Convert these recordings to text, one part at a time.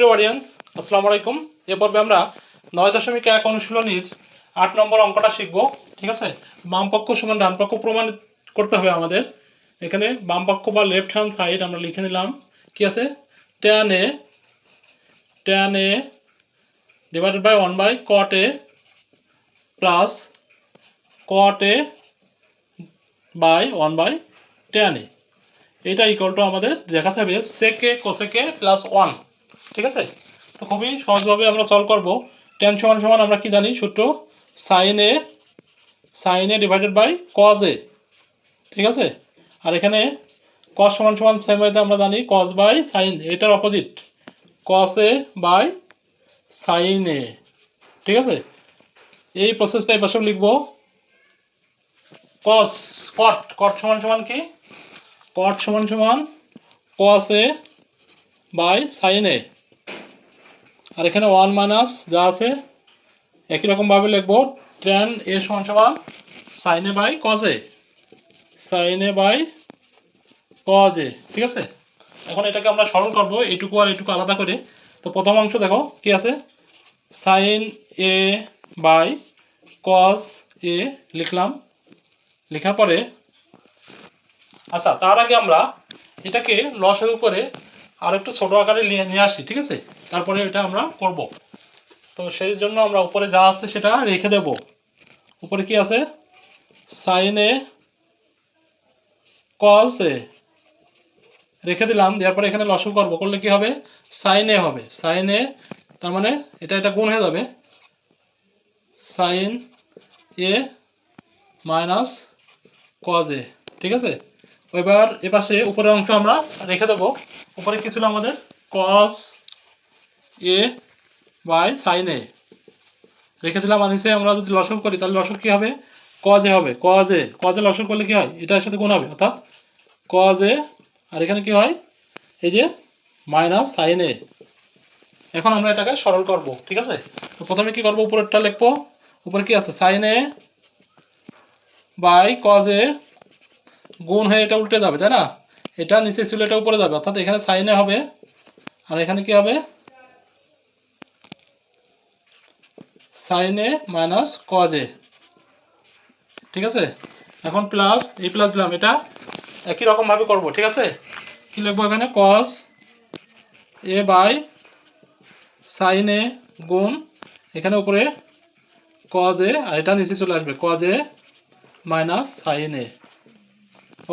প্রিয় অডিয়েন্স আসসালামু আলাইকুম। এ পর্বে আমরা নয় দশমিক এক অনুশীলনীর আট নম্বর অঙ্কটা শিখব, ঠিক আছে? বাম পক্ষ সমান ডান পক্ষ প্রমাণ করতে হবে আমাদের। এখানে বাম পক্ষ বা লেফট হ্যান্ড সাইড আমরা লিখে নিলাম, কি আছে? Tan A tan A divided by one by cot A plus cot A by one by tan A এটা ইকুয়াল টু আমাদের দেখাতে হবে সেকে কোসেকে প্লাস ওয়ান ঠিক আছে? তো খুবই সহজভাবে আমরা সলভ করব। টেন সমান সমান আমরা কি জানি? সূত্র sine A sine A divided by cos A ঠিক আছে? আর এখানে কস সমান সমান সেম ওয়েতে আমরা জানি কস বাই সাইন এটার opposite cos A by sine A ঠিক আছে? এই প্রসেসটা এই পাশে লিখব। কস কট কট সমান সমান কি? কট সমান সমান কস এ বাই সাইন এ আর এখানে ওয়ান মাইনাস যা আছে, একই রকমভাবে লিখব ট্যান এ সমান সমান sine by cos sine by cos ঠিক আছে? এখন এটাকে আমরা সরল করব এটুকু আর এটুকু আলাদা করে। তো প্রথম অংশ দেখো, কি আছে? Sine A by cos A লিখলাম। লেখার পরে আচ্ছা তার আগে আমরা এটাকে লসের উপরে আর একটু ছোটো আকারে নিয়ে নিয়ে আসি, ঠিক আছে? তারপরে এটা আমরা করব। তো সেই জন্য আমরা উপরে যা আছে সেটা রেখে দেব। উপরে কি আছে? সাইনে কস এ রেখে দিলাম, দেওয়ার পরে এখানে লসও করব। করলে কি হবে? সাইনে হবে। সাইনে তার মানে এটা এটা গুণ হয়ে যাবে। Sine A minus cos A ঠিক আছে? এবার এপাশে উপরের অংশ আমরা রেখে দেবো। উপরে কি ছিল আমাদের? কস এ বাই সাইন এ রেখে দিলাম আনিসে আমরা যদি লসক করি, তাহলে লসক কী হবে? কজ হবে। কজ কজ লসক করলে কী হয়? এটার সাথে গুণ হবে, অর্থাৎ কজ আর এখানে কি হয়? এই যে মাইনাস সাইন এ এখন আমরা এটাকে সরল করব, ঠিক আছে? তো প্রথমে কি করব? উপরেরটা লিখব। উপরে কি আছে? Sine A by cos A গুণ হয়ে এটা উল্টে যাবে, তাই না? এটা নিচে ছিল, এটা উপরে যাবে। অর্থাৎ এখানে সাইনে হবে, আর এখানে কি হবে? সাইনে মাইনাস কজ ঠিক আছে? এখন প্লাস এই প্লাস দিলাম, এটা একই রকমভাবে করব, ঠিক আছে? কি লিখব এখানে? কজ এ বাই সাইন গুণ, এখানে উপরে কজ আর এটা নিচে চলে আসবে cos minus sine A.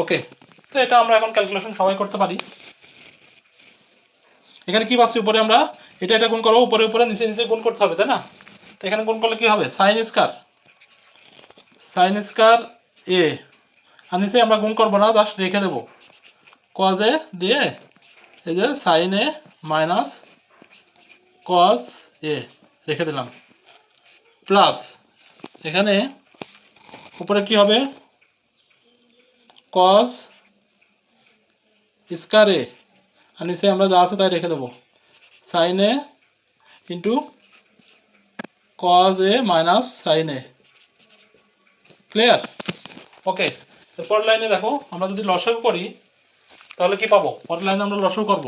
Okay, তো এটা আমরা এখন ক্যালকুলেশন সবাই করতে পারি। এখানে কি পাচ্ছি উপরে আমরা? এটা এটা গুণ করব উপরে উপরে, নিচে নিচে গুণ করতে হবে, তাই না? তো এখানে গুণ করলে কি হবে? সাইন স্কার সাইন স্কার এ আর নিচে আমরা গুণ করব না জাস্ট রেখে দেবো। কজ এ দিয়ে এই যে sine A minus cos A রেখে দিলাম। প্লাস এখানে উপরে কি হবে? কস স্কার আর নিচে আমরা যা আছে তাই রেখে দেবো। Sine A into cos A minus sine A. Clear okay এরপর লাইনে দেখো, আমরা যদি লসও করি, তাহলে কি পাবো? পরের লাইনে আমরা লসও করব।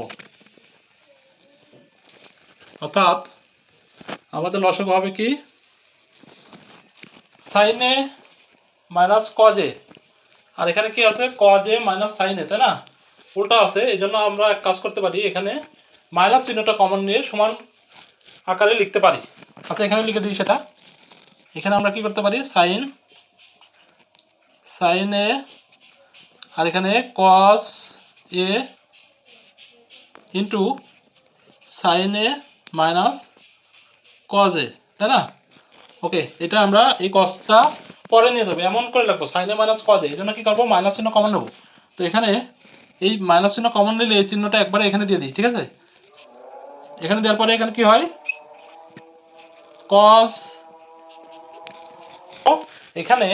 অর্থাৎ, আমাদের লসক হবে কি? সাইনে মাইনাস কজে আর এখানে কি আছে? কজে মাইনাস সাইনে তাই না? উল্টা আছে এই জন্য আমরা এক কাজ করতে পারি, এখানে মাইনাস চিহ্নটা কমন নিয়ে সমান আকারে লিখতে পারি। আচ্ছা এখানে লিখে দিই সেটা। এখানে আমরা কি করতে পারি? সাইন সাইন এ আর এখানে cos A into sine A minus cos A তাই না? ওকে এটা আমরা এই কসটা পরে নিয়ে যাব এমন করে লাগবো। সাইনে মাইনাস কজে এই জন্য কী করব? মাইনাস চিহ্ন কমন নেব। তো এখানে এই মাইনাস চিহ্ন কমন নিলে এই চিহ্নটা একবারে এখানে দিয়ে দিই, ঠিক আছে? এখানে দেওয়ার পরে এখানে কি হয়? কস এখানে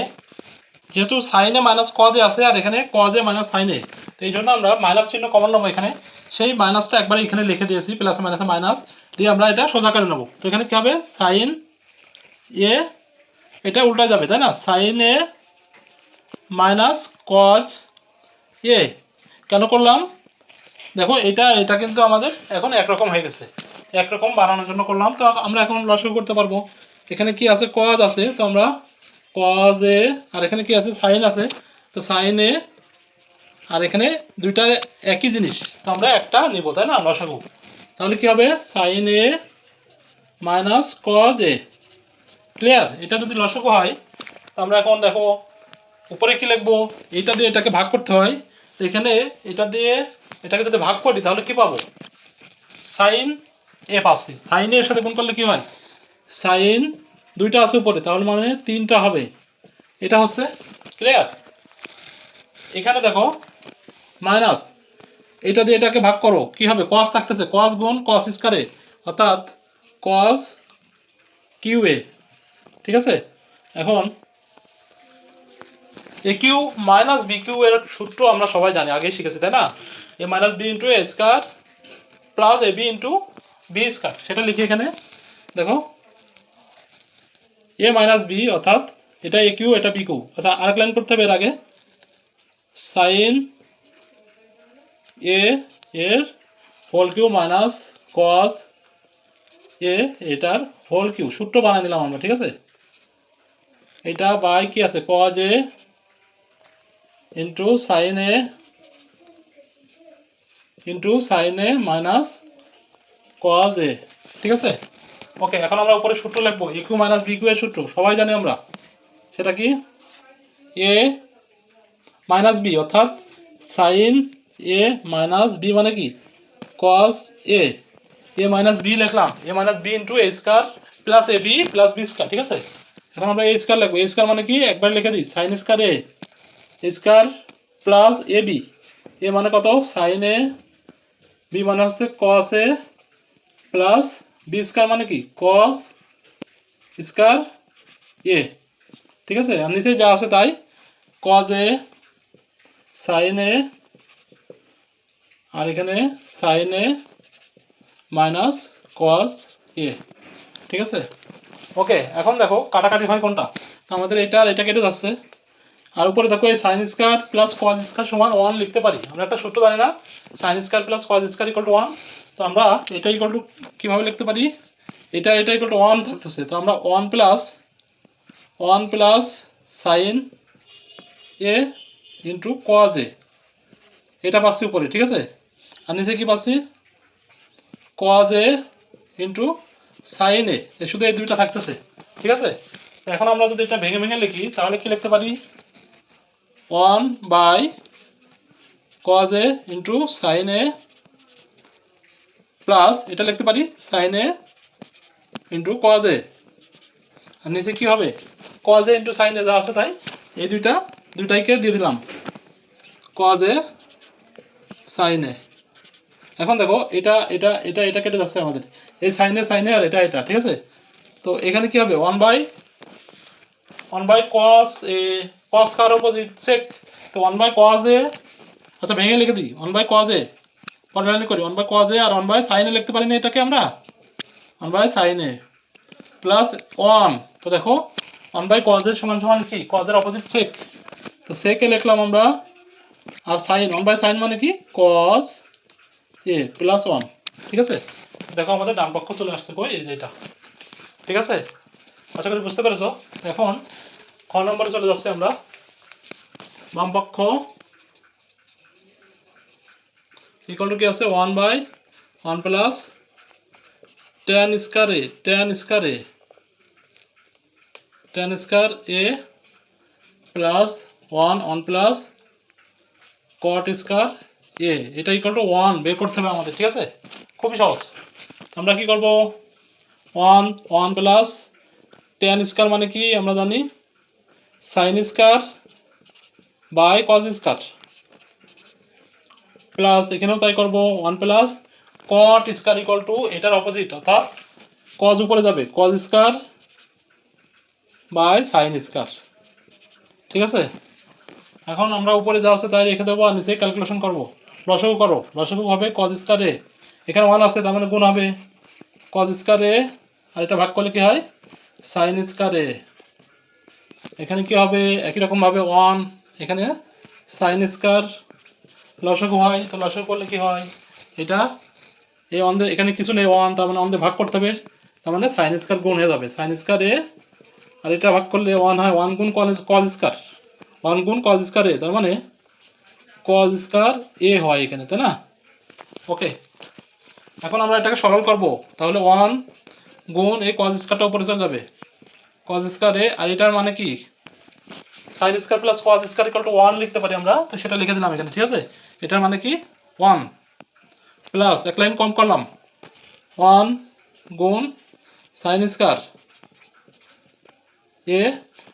যেহেতু সাইনে মাইনাস কজে আছে, আর এখানে কজে মাইনাস সাইনে তো এই জন্য আমরা মাইনাস চিহ্ন কমন নেব এখানে। সেই মাইনাসটা একবারে এখানে লিখে দিয়েছি প্লাস মাইনাসে মাইনাস দিয়ে আমরা এটা সোজা করে নেব। তো এখানে কী হবে? সাইন এ এটা উল্টা যাবে, তাই না? Sine A minus cos A. কেন করলাম? দেখো, এটা এটা কিন্তু আমাদের এখন একরকম হয়ে গেছে। একরকম বানানোর জন্য করলাম। তো আমরা এখন লসগু করতে পারব। এখানে কি আছে? কজ আছে। তো আমরা কজ এ, আর এখানে কি আছে? সাইন আছে। তো সাইন এ, আর এখানে দুইটা একই জিনিস। তো আমরা একটা নিব, তাই না, লসাগু? তাহলে কি হবে? Sine A minus cos A. Clear এটা যদি লসাগু হয়, তো আমরা এখন দেখো, উপরে কি লিখব? এইটা দিয়ে এটাকে ভাগ করতে হয়। তো এখানে এটা দিয়ে এটাকে যদি ভাগ করি, তাহলে কি পাবো? সাইন এ পাচ্ছি সাইন এর সাথে গুণ করলে কি হয়? সাইন দুইটা আছে উপরে, তাহলে মানে তিনটা হবে। এটা হচ্ছে ক্লিয়ার এখানে দেখো মাইনাস এটা দিয়ে এটাকে ভাগ করো। কি হবে? কস থাকতেছে। কস গুণ কস স্কারে অর্থাৎ কস কিউ এ। ঠিক আছে? এখন A cube minus B cube এর সূত্র আমরা সবাই জানি, আগেই শিখেছি, তাই না? A minus B into A square plus A B into B square সেটা লিখি এখানে। দেখো। এ মাইনাস বি অর্থাৎ এটা এ কিউ এটা বি কিউ আচ্ছা আরেক লাইন করতে হবে এর আগে। সাইন এ এর whole cube minus cos A এটার হোল কিউ সূত্র বানিয়ে দিলাম আমরা, ঠিক আছে? এটা বাই কি আছে? Cos A into sine A into sine A minus cos A ঠিক আছে? ওকে এখন আমরা উপরে সূত্র লিখব কিউ মাইনাস বি কিউ এর সূত্র, সবাই জানি আমরা? সেটা কি? এ মাইনাস বি অর্থাৎ সাইন এ মাইনাস বি মানে কি? Cos A A minus B লিখলাম A minus B into A square plus A B plus B square ঠিক আছে? এখন আমরা এ স্কোয়ার লিখব। এ স্কোয়ার মানে কি? একবার লিখে দিই। Sine square A square plus A B A মানে কত? সাইন এ বি মানে হচ্ছে cos A plus B square মানে কি? কস স্কোয়ার এ ঠিক আছে? আর নিচে যা আছে তাই। কজ এ সাইন এ আর এখানে সাইন এ মাইনাস কস এ ঠিক আছে? ওকে এখন দেখো, কাটাকাটি হয় কোনটা? তো আমাদের এটা আর এটা কেটে যাচ্ছে। আর উপরে দেখো, এই sine square plus cos square সমান ওয়ান লিখতে পারি। আমরা একটা সূত্র জানি না sine square plus cos square equal to one তো আমরা এটা ইকুয়াল টু কীভাবে লিখতে পারি? এটা এটা ইকুয়াল টু ওয়ান থাকতেছে। তো আমরা one plus one plus sine A into cos A এটা পাচ্ছি উপরে, ঠিক আছে? আর নিচে কী পাচ্ছি? Cos A into sine A শুধু এই দুইটা থাকতেছে, ঠিক আছে? এখন আমরা যদি এটা ভেঙে ভেঙে লিখি, তাহলে কি লিখতে পারি? One by cos A into sine A plus, এটা লিখতে পারি, sine A into cos A. আর নিচে কি হবে? Cos A into sine A যা আছে তাই, এই দুইটা, দুইটাইকে দিয়ে দিলাম। Cos A sine A. এখন দেখো, এটা এটা এটা এটা কেটে যাচ্ছে আমাদের। এই সাইনে সাইনে আর এটা এটা, ঠিক আছে? তো এখানে কি হবে? One by one by cos A cos car opposite sec তো ওয়ান বাই কস এ আচ্ছা ভেঙে লিখে দিই। ওয়ান বাই কজ এ পরিমাণ করি। ওয়ান বাই কজ এ আর ওয়ান বাই সাইনে লিখতে পারি না এটাকে আমরা? ওয়ান বাই সাইনে প্লাস ওয়ান তো দেখো ওয়ান বাই কজ এর সমান সমান কি? কজের অপোজিট সেক তো সেকে লিখলাম আমরা আর সাইন ওয়ান বাই সাইন মানে কি? কজ এ প্লাস ওয়ান ঠিক আছে? দেখো আমাদের ডান পক্ষ চলে আসছে কই? এই ঠিক আছে? আশা করি বুঝতে পেরেছ। এখন খ নম্বরে চলে যাচ্ছে আমরা। বাম পক্ষ। ইকুয়াল কি আছে? One by one plus tan square A tan square A tan square A plus one one plus cot square A এটা ইকুয়াল টু ওয়ান বের করতে হবে আমাদের, ঠিক আছে? খুবই সহজ। আমরা কি করব? One one plus tan square মানে কি? আমরা জানি sine square by cos square plus এখানেও তাই করব one plus cot square equal to এটার অপোজিট অর্থাৎ কজ উপরে যাবে cos square by sine square ঠিক আছে? এখন আমরা উপরে যা আছে তাই রেখে দেবো আর নিচে ক্যালকুলেশন করব। লসগু করো লসগু হবে কজ স্কোয়ার এ। এখানে ওয়ান আছে, তার মানে গুণ হবে। কজ স্কোয়ার এ, আর এটা ভাগ করলে কি হয়? Sine square A. এখানে কি হবে? একই রকমভাবে ওয়ান এখানে সাইন স্কোয়ার লসগু হয়। তো লসগু করলে কি হয়? এটা এই অন্ধে এখানে কিছু নেই ওয়ান তার মানে আমাদের ভাগ করতে হবে। তার মানে সাইন স্কোয়ার গুণ হয়ে যাবে। সাইন স্কোয়ার এ, আর এটা ভাগ করলে ওয়ান হয় ওয়ান গুণ কজ কজ স্কোয়ার ওয়ান গুণ কজ স্কোয়ার এ তার মানে কজ স্কোয়ার এ হয় এখানে, তাই না? ওকে এখন আমরা এটাকে সরল করব, তাহলে ওয়ান গুণ এই কজ স্কোয়ারটা উপরে চলে যাবে। কজ স্কোয়ার এ আর এটার মানে কি? Sine square plus cos square equal to one লিখতে পারি আমরা, তো সেটা লিখে দিলাম এখানে, ঠিক আছে? এটার মানে কি? ওয়ান প্লাস এক লাইন কম করলাম। ওয়ান গুণ সাইন স্কোয়ার এ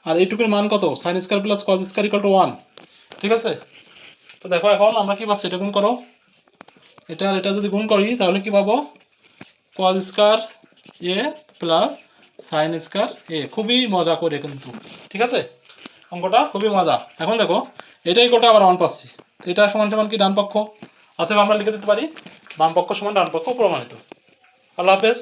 আর এইটুকুর মান কত? Sine square plus cos square equal to one ঠিক আছে? তো দেখো এখন আমরা কি পাচ্ছি? এটা গুণ করো। এটা আর এটা যদি গুণ করি, তাহলে কি পাবো? Cos square A plus sine square A খুবই মজা করে কিন্তু। ঠিক আছে? অঙ্কটা খুবই মজা। এখন দেখো, এটাই গোটা আবার ওয়ান পাচ্ছি। এটা সমান সমান কি ডান পক্ষ? অথবা আমরা লিখে দিতে পারি, বাম পক্ষ সমান ডান পক্ষ প্রমাণিত। আল্লাহ হাফেজ।